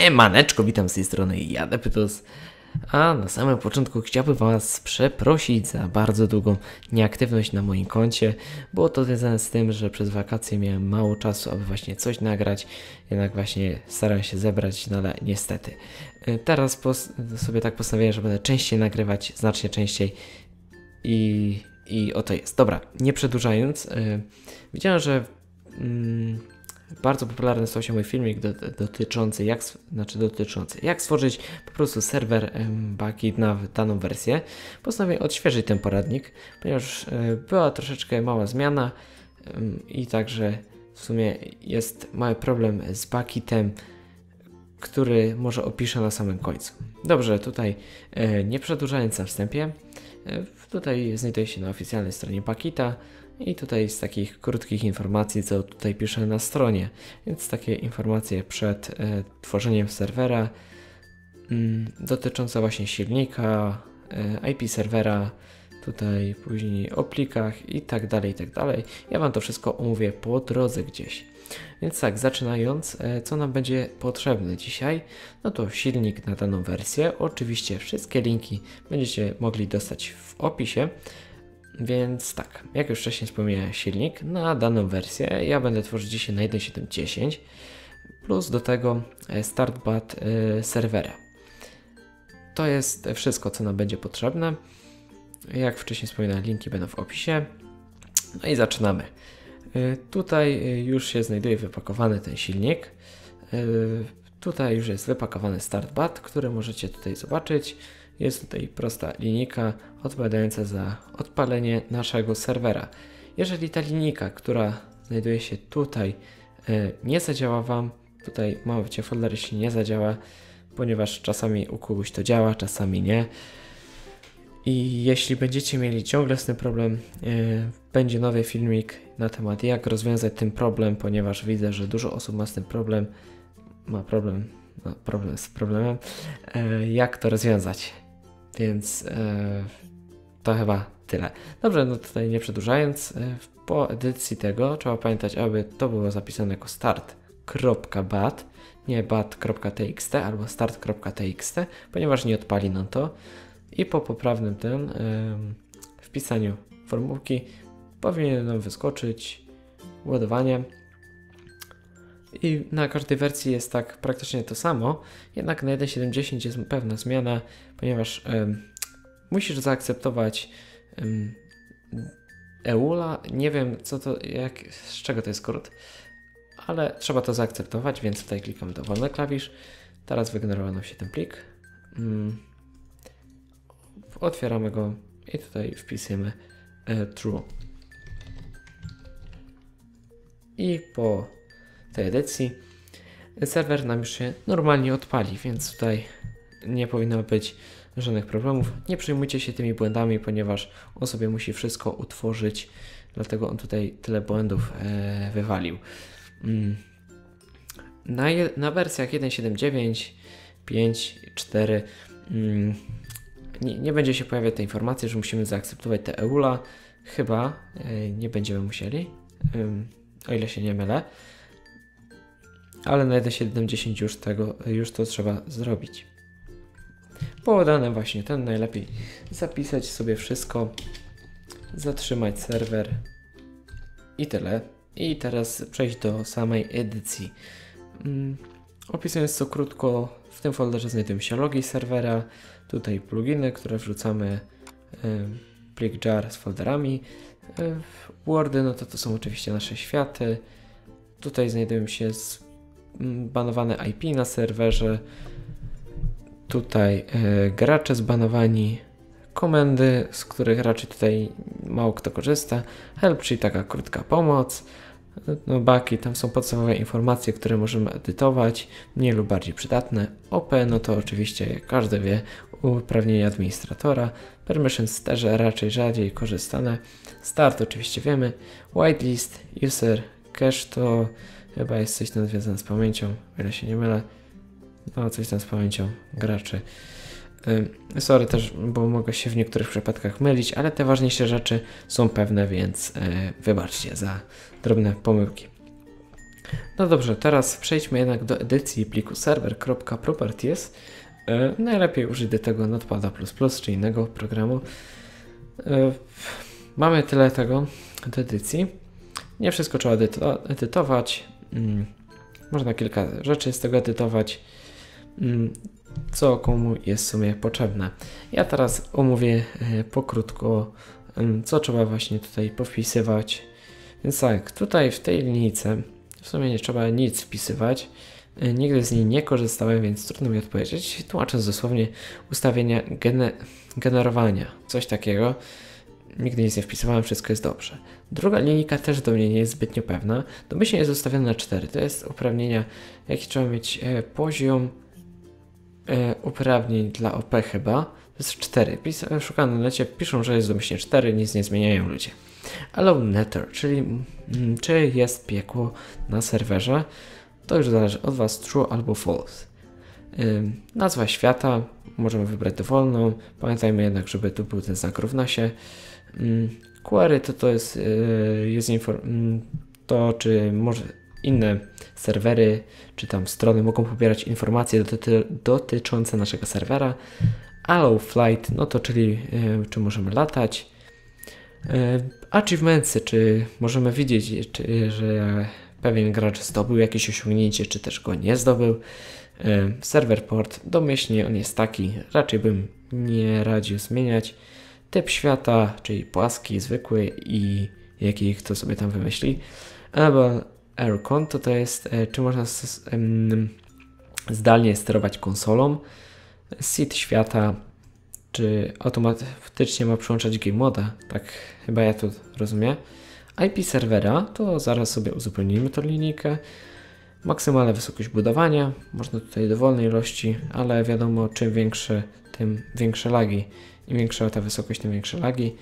Siemaneczko, witam z tej strony Jadę Pytus. A na samym początku chciałbym Was przeprosić za bardzo długą nieaktywność na moim koncie. Było to związane z tym, że przez wakacje miałem mało czasu, aby właśnie coś nagrać. Jednak właśnie staram się zebrać, no ale niestety. Y, Teraz sobie tak postanowiłem, że będę częściej nagrywać, znacznie częściej. I, i oto jest. Dobra, nie przedłużając, yy, widziałem, że. Yy, bardzo popularny stał się mój filmik do, dotyczący jak, znaczy dotyczący jak stworzyć po prostu serwer Bukkit na daną wersję. Postanowiłem odświeżyć ten poradnik, ponieważ e, była troszeczkę mała zmiana i także w sumie jest mały problem z Bukkitem, który może opiszę na samym końcu. Dobrze, tutaj e, nie przedłużając na wstępie, e, tutaj znajduje się na oficjalnej stronie Bukkita i tutaj z takich krótkich informacji, co tutaj piszę na stronie. Więc takie informacje przed e, tworzeniem serwera mm, dotyczące właśnie silnika, e, IP serwera, tutaj później o plikach i tak dalej, i tak dalej. Ja Wam to wszystko omówię po drodze gdzieś. Więc tak, zaczynając, e, co nam będzie potrzebne dzisiaj? No to silnik na daną wersję. Oczywiście wszystkie linki będziecie mogli dostać w opisie. Więc tak, jak już wcześniej wspomniałem, silnik na daną wersję ja będę tworzyć dzisiaj na 1.7.10 plus do tego e, startbat e, serwera. To jest wszystko, co nam będzie potrzebne. Jak wcześniej wspominałem, linki będą w opisie. No i zaczynamy. E, tutaj już się znajduje wypakowany ten silnik. Tutaj już jest wypakowany startbat, który możecie tutaj zobaczyć. Jest tutaj prosta linijka odpowiadająca za odpalenie naszego serwera. Jeżeli ta linijka, która znajduje się tutaj, e, nie zadziała Wam, tutaj macie folder, jeśli nie zadziała, ponieważ czasami u kogoś to działa, czasami nie. I jeśli będziecie mieli ciągle z tym problem, yy, będzie nowy filmik na temat jak rozwiązać ten problem, ponieważ widzę, że dużo osób ma z tym problem, ma problem, no, problem z problemem, yy, jak to rozwiązać. Więc e, to chyba tyle. Dobrze, no tutaj nie przedłużając, e, po edycji tego trzeba pamiętać, aby to było zapisane jako start.bat, nie bat.txt albo start.txt, ponieważ nie odpali nam to. I po poprawnym tym e, wpisaniu formułki powinien nam wyskoczyć ładowanie. I na każdej wersji jest tak praktycznie to samo, jednak na 1.7.10 jest pewna zmiana, ponieważ musisz zaakceptować EULA. Nie wiem, co to, jak, z czego to jest skrót, ale trzeba to zaakceptować, więc tutaj klikam dowolny klawisz. Teraz wygenerowano się ten plik. Mm. Otwieramy go i tutaj wpisujemy e, true. I po tej edycji serwer nam już się normalnie odpali, więc tutaj nie powinno być żadnych problemów. Nie przejmujcie się tymi błędami, ponieważ on sobie musi wszystko utworzyć, dlatego on tutaj tyle błędów e, wywalił. Mm. Na, na wersjach 1.7.9, 5, 4 mm, nie, nie, będzie się pojawiać tej informacji, że musimy zaakceptować te EULA. Chyba e, nie będziemy musieli, o ile się nie mylę. Ale na 1.7.10 już, tego, już to trzeba zrobić podane właśnie ten najlepiej zapisać sobie wszystko, zatrzymać serwer i tyle. I teraz przejść do samej edycji. Mm, opisując co krótko, w tym folderze znajdują się logi serwera, tutaj pluginy, które wrzucamy, plik jar z folderami, Wordy, no to to są oczywiście nasze światy. Tutaj znajdują się zbanowane IP na serwerze, tutaj y, gracze zbanowani, komendy, z których raczej tutaj mało kto korzysta, help, czyli taka krótka pomoc, no baki, tam są podstawowe informacje, które możemy edytować, mniej lub bardziej przydatne. OP, no to oczywiście jak każdy wie, uprawnienia administratora. Permissions też raczej rzadziej korzystane. Start oczywiście wiemy. Whitelist, user, cache to chyba jest coś tam związane z pamięcią, o ile się nie mylę. No, coś tam z pamięcią graczy. Sorry też, bo mogę się w niektórych przypadkach mylić, ale te ważniejsze rzeczy są pewne, więc yy, wybaczcie za drobne pomyłki. No dobrze, teraz przejdźmy jednak do edycji pliku server.properties. E, najlepiej użyć do tego Notpada++ czy innego programu. E, mamy tyle tego do edycji. Nie wszystko trzeba edytować. Mm, można kilka rzeczy z tego edytować, mm, co komu jest w sumie potrzebne. Ja teraz omówię e, pokrótko, mm, co trzeba właśnie tutaj powpisywać. Więc tak, tutaj w tej linijce w sumie nie trzeba nic wpisywać. E, nigdy z niej nie korzystałem, więc trudno mi odpowiedzieć. Tłumacząc dosłownie ustawienia gene generowania, coś takiego. Nigdy nic nie wpisywałem, wszystko jest dobrze. Druga linijka też do mnie nie jest zbytnio pewna. Domyślnie jest ustawiona na 4. To jest uprawnienia, jaki trzeba mieć e, poziom e, uprawnień dla OP chyba. To jest 4. Pis szukam na necie, piszą, że jest domyślnie 4, nic nie zmieniają ludzie. Allow Nether, czyli mm, czy jest piekło na serwerze. To już zależy od Was, true albo false. Nazwa świata możemy wybrać dowolną. Pamiętajmy jednak, żeby tu był ten znak równosie. Mm, query to, to jest, y, jest to, czy może inne serwery, czy tam strony mogą pobierać informacje doty dotyczące naszego serwera. Allow flight, no to czyli y, czy możemy latać. Y, achievementsy, czy możemy widzieć, czy, że pewien gracz zdobył jakieś osiągnięcie, czy też go nie zdobył. Server port, domyślnie on jest taki, raczej bym nie radził zmieniać typ świata, czyli płaski, zwykły i jaki kto sobie tam wymyśli. Albo AirCon to to jest, e, czy można zdalnie sterować konsolą, seed świata, czy automatycznie ma przyłączać game moda, tak chyba ja to rozumiem. IP serwera, to zaraz sobie uzupełnimy tą linijkę. Maksymalna wysokość budowania, można tutaj dowolnej ilości, ale wiadomo, czym większe, tym większe lagi. Im większa ta wysokość, tym większe lagi.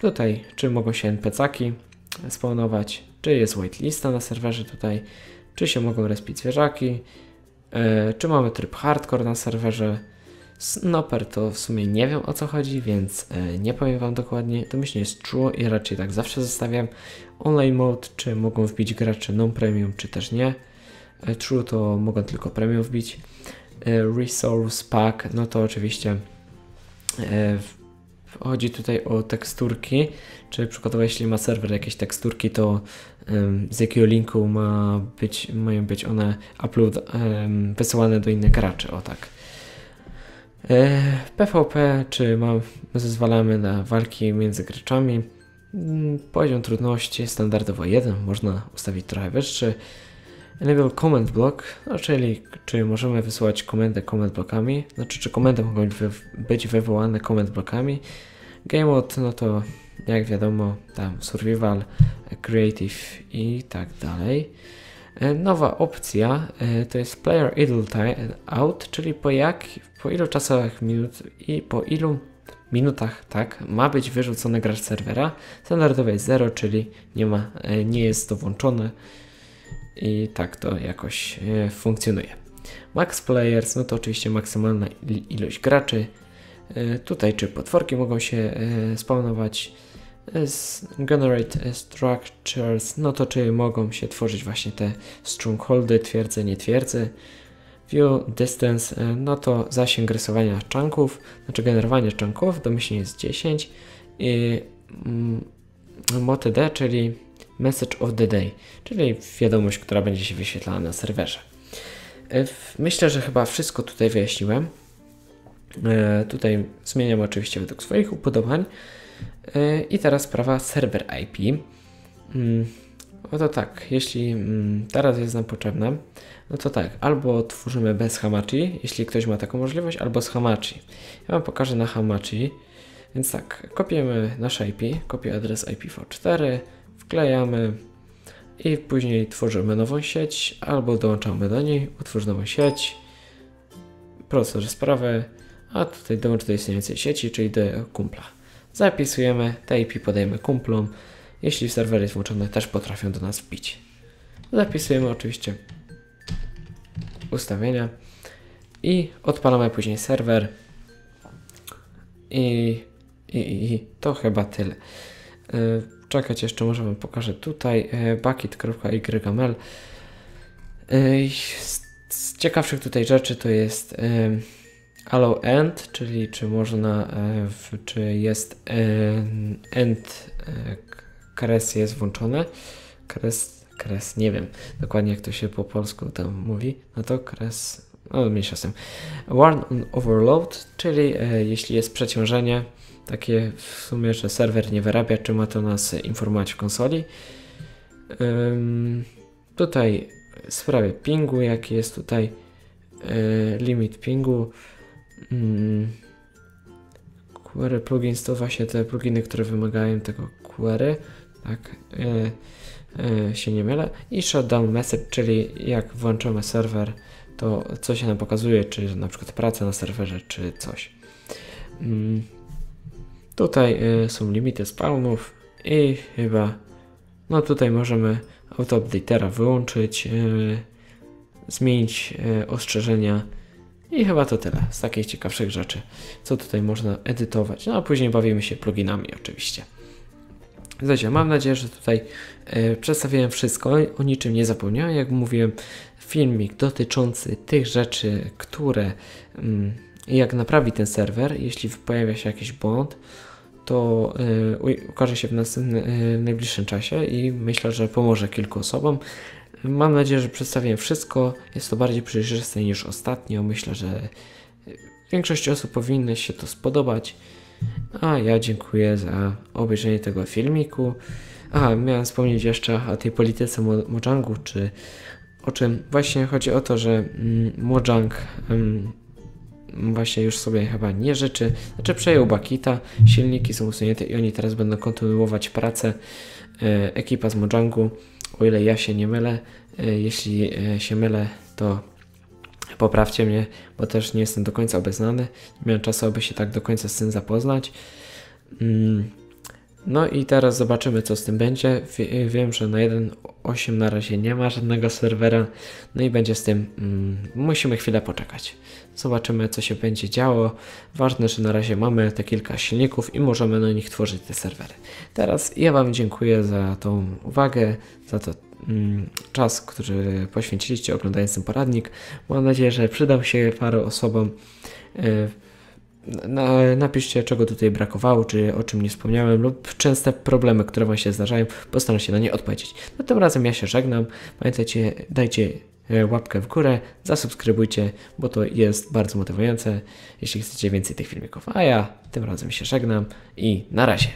Tutaj, czy mogą się NPC-aki spawnować, czy jest whitelista na serwerze tutaj, czy się mogą respić zwierzaki, yy, czy mamy tryb hardcore na serwerze. Snopper to w sumie nie wiem o co chodzi, więc yy, nie powiem Wam dokładnie. To myślę jest true i raczej tak zawsze zostawiam. Online mode, czy mogą wbić gracze non-premium, czy też nie. Yy, true to mogą tylko premium wbić. Resource pack, no to oczywiście E, chodzi tutaj o teksturki, czy przykładowo jeśli ma serwer jakieś teksturki, to z jakiego linku ma być, mają być one upload, wysyłane do innych graczy, o tak. E, PvP, czy ma, zezwalamy na walki między graczami. Mm, poziom trudności standardowo 1, można ustawić trochę wyższy. Enable Comment Block, no, czyli czy możemy wysyłać komendę comment blokami, znaczy czy komendy mogą być wywołane comment blokami. Game Mode, no to jak wiadomo, tam Survival, Creative i tak dalej. E, nowa opcja e, to jest Player Idle Time Out, czyli po, jak, po ilu czasach minut i po ilu minutach tak ma być wyrzucony gracz serwera. Standardowe jest 0, czyli nie, ma, e, nie jest to włączone i tak to jakoś funkcjonuje. Max Players, no to oczywiście maksymalna ilość graczy. Tutaj czy potworki mogą się spawnować. Generate structures, no to czy mogą się tworzyć właśnie te strongholdy, twierdze, nie twierdze. View distance, no to zasięg rysowania chunków, znaczy generowanie chunków, domyślnie jest 10. I mm, MOTD, czyli Message of the Day, czyli wiadomość, która będzie się wyświetlała na serwerze. E, myślę, że chyba wszystko tutaj wyjaśniłem. E, tutaj zmieniam oczywiście według swoich upodobań. E, I teraz sprawa serwer IP. Mm, no to tak, jeśli mm, teraz jest nam potrzebne, no to tak, albo tworzymy bez Hamachi, jeśli ktoś ma taką możliwość, albo z Hamachi. Ja Wam pokażę na Hamachi. Więc tak, kopiemy nasz IP, kopię adres IPv4, wklejamy i później tworzymy nową sieć albo dołączamy do niej, utwórz nową sieć, proste sprawy, a tutaj dołącz do istniejącej sieci, czyli do kumpla. Zapisujemy, te IP podajemy kumplom, jeśli serwer jest włączony też potrafią do nas wbić. Zapisujemy oczywiście ustawienia i odpalamy później serwer i, i, i to chyba tyle. Yy, czekać jeszcze może Wam pokażę tutaj e, bucket.yml Yy, z, z ciekawszych tutaj rzeczy to jest yy, allow end, czyli czy można, w, czy jest end yy, kres jest włączone. Kres, kres, nie wiem dokładnie jak to się po polsku tam mówi. No to kres, no mniejsza z. Warn on overload, czyli yy, jeśli jest przeciążenie, takie w sumie, że serwer nie wyrabia, czy ma to nas informować w konsoli. Tutaj w sprawie pingu, jaki jest tutaj limit pingu. Ym, query plugins to właśnie te pluginy, które wymagają tego query, tak yy, yy, się nie mylę. I shutdown message, czyli jak włączamy serwer, to co się nam pokazuje, czy na przykład praca na serwerze, czy coś. Ym, Tutaj y, są limity spawnów i chyba no tutaj możemy auto updatera wyłączyć, y, zmienić y, ostrzeżenia i chyba to tyle z takich ciekawszych rzeczy, co tutaj można edytować. No a później bawimy się pluginami oczywiście. Słuchajcie, mam nadzieję, że tutaj y, przedstawiłem wszystko, o niczym nie zapomniałem. Jak mówiłem, filmik dotyczący tych rzeczy, które mm, jak naprawi ten serwer, jeśli pojawia się jakiś błąd, to y, ukaże się w, następny, y, w najbliższym czasie i myślę, że pomoże kilku osobom. Mam nadzieję, że przedstawiłem wszystko. Jest to bardziej przejrzyste niż ostatnio. Myślę, że większości osób powinno się to spodobać. A ja dziękuję za obejrzenie tego filmiku. A, miałem wspomnieć jeszcze o tej polityce Mojangu, czy o czym właśnie chodzi o to, że mm, Mojang mm, właśnie już sobie chyba nie życzy. Znaczy przejął Bakita, silniki są usunięte i oni teraz będą kontynuować pracę. E, ekipa z Mojangu, o ile ja się nie mylę, e, jeśli e, się mylę, to poprawcie mnie, bo też nie jestem do końca obeznany. Nie miałem czasu, aby się tak do końca z tym zapoznać. Mm. No i teraz zobaczymy, co z tym będzie. Wiem, że na 1.8 na razie nie ma żadnego serwera, no i będzie z tym. Mm, musimy chwilę poczekać. Zobaczymy, co się będzie działo. Ważne, że na razie mamy te kilka silników i możemy na nich tworzyć te serwery. Teraz ja Wam dziękuję za tą uwagę, za to mm, czas, który poświęciliście oglądając ten poradnik. Mam nadzieję, że przydał się paru osobom. Yy, napiszcie, czego tutaj brakowało, czy o czym nie wspomniałem, lub częste problemy, które Wam się zdarzają. Postaram się na nie odpowiedzieć. No tym razem ja się żegnam. Pamiętajcie, dajcie e, łapkę w górę, zasubskrybujcie, bo to jest bardzo motywujące, jeśli chcecie więcej tych filmików. A ja tym razem się żegnam i na razie.